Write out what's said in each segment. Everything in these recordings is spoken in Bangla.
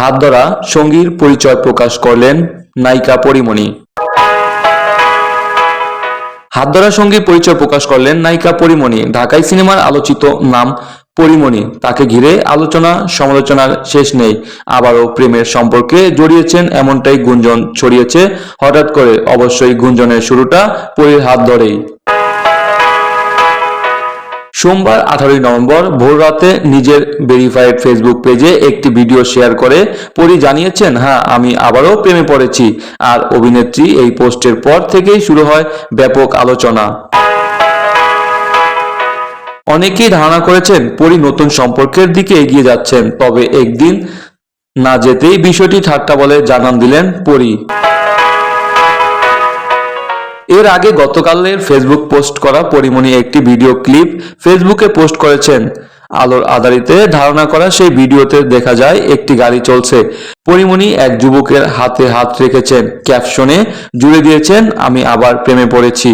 হাত ধরা সঙ্গীর পরিচয় প্রকাশ করলেন নায়িকা পরিমণি। হাত ধরা সঙ্গীর পরিচয় প্রকাশ করলেন নায়িকা পরিমণি। ঢাকাই সিনেমার আলোচিত নাম পরিমণি। তাকে ঘিরে আলোচনা সমালোচনার শেষ নেই। আবারও প্রেমের সম্পর্কে জড়িয়েছেন এমনটাই গুঞ্জন ছড়িয়েছে। হঠাৎ করে অবশ্যই গুঞ্জনের শুরুটা পরীর হাত ধরেই। সোমবার আঠারোই নভেম্বর ভোর রাতে নিজের ভেরিফাইড ফেসবুক পেজে একটি ভিডিও শেয়ার করে পরি জানিয়েছেন হ্যাঁ আমি আবারও প্রেমে পড়েছি আর অভিনেত্রী এই পোস্টের পর থেকেই শুরু হয় ব্যাপক আলোচনা। অনেকেই ধারণা করেছেন পরি নতুন সম্পর্কের দিকে এগিয়ে যাচ্ছেন, তবে একদিন না যেতেই বিষয়টি ঠাট্টা বলে জানান দিলেন পরি। এর আগে গতকালের ফেসবুক পোস্ট করা পরিমণি একটি ভিডিও ক্লিপ ফেসবুকে পোস্ট করেছেন। আলোর আধারিতে ধারণা করা সেই ভিডিওতে দেখা যায় একটি গাড়ি চলছে। পরিমণি এক যুবকের হাতে হাত রেখেছেন। ক্যাপশনে জুড়ে দিয়েছেন, আমি আবার প্রেমে পড়েছি।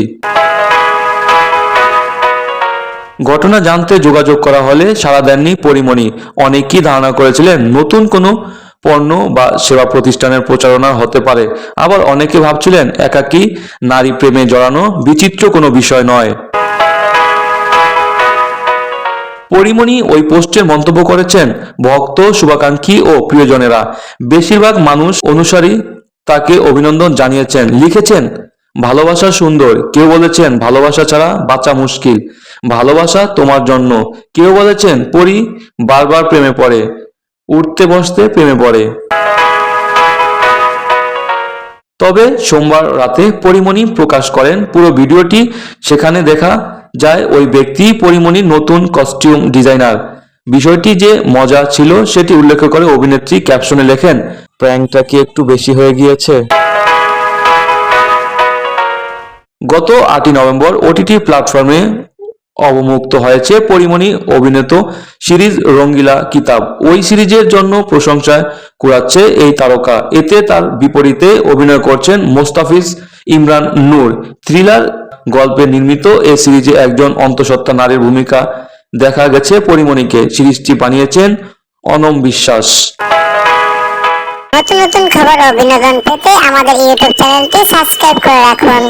ঘটনা জানতে যোগাযোগ করা হলে সাড়া দেননি পরিমণি। অনেকেই ধারণা করেছিলেন, নতুন কোনো পণ্য বা সেবা প্রতিষ্ঠানের প্রচারণা হতে পারে। আবার অনেকে ভাবছিলেন একাকী নারী প্রেমে জড়ানো বিচিত্র কোনো বিষয় নয়। পরিমণি ওই পোস্টের মন্তব্য করেছেন, ভক্ত, শুভাকাঙ্ক্ষী ও প্রিয়জনেরা। বেশিরভাগ মানুষ অনুসারী তাকে অভিনন্দন জানিয়েছেন। লিখেছেন, ভালোবাসা সুন্দর। কেউ বলেছেন, ভালোবাসা ছাড়া বাঁচা মুশকিল। ভালোবাসা তোমার জন্য। কেউ বলেছেন, পরি বারবার প্রেমে পড়ে। উঠতে বসতে প্রেমে পড়ে। তবে সোমবার রাতে পরিমণি প্রকাশ করেন পুরো ভিডিওটি। সেখানে দেখা যায় ওই ব্যক্তি পরিমণির নতুন কস্টিউম ডিজাইনার বিষয়টি যে মজা ছিল সেটি উল্লেখ করে অভিনেত্রী ক্যাপশনে লেখেন, প্র্যাঙ্কটা কি একটু বেশি হয়ে গিয়েছে? গত আটই নভেম্বর ওটিটি প্ল্যাটফর্মে অবমুক্ত হয়েছে পরিমণি অভিনীত সিরিজ রঙ্গিলা কিতাব। ওই সিরিজের জন্য প্রশংসায় কুড়াচ্ছে এই তারকা। এতে তার বিপরীতে অভিনয় করছেন মোস্তাফিজ ইমরান নূর। থ্রিলার গল্পে নির্মিত এই সিরিজে একজন অন্তঃসত্ত্বা নারীর ভূমিকা দেখা গেছে পরিমণিকে। সিরিজটি বানিয়েছেন অনম বিশ্বাস। নতুন নতুন খবর ও বিনোদন পেতে আমাদের ইউটিউব চ্যানেলটি সাবস্ক্রাইব করে রাখুন।